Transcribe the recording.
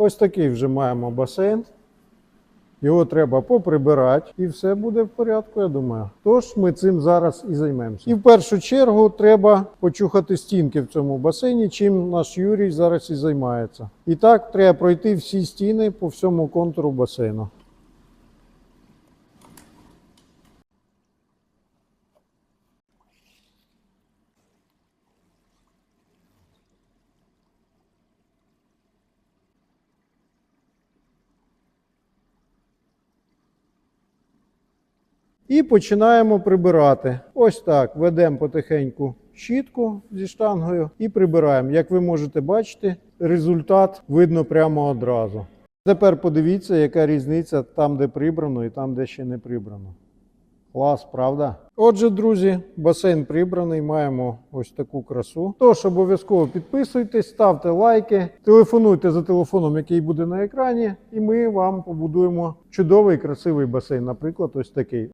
Ось такий вже маємо басейн. Його треба поприбирати, і все буде в порядку, я думаю. Тож ми цим зараз і займемося. І в першу чергу треба почухати стінки в цьому басейні, чим наш Юрій зараз і займається. І так треба пройти всі стіни по всьому контуру басейну. І починаємо прибирати. Ось так. Ведемо потихеньку щітку зі штангою і прибираємо. Як ви можете бачити, результат видно прямо одразу. Тепер подивіться, яка різниця там, де прибрано, і там, де ще не прибрано. Клас, правда? Отже, друзі, басейн прибраний, маємо ось таку красу. Тож обов'язково підписуйтесь, ставте лайки, телефонуйте за телефоном, який буде на екрані, і ми вам побудуємо чудовий красивий басейн, наприклад, ось такий.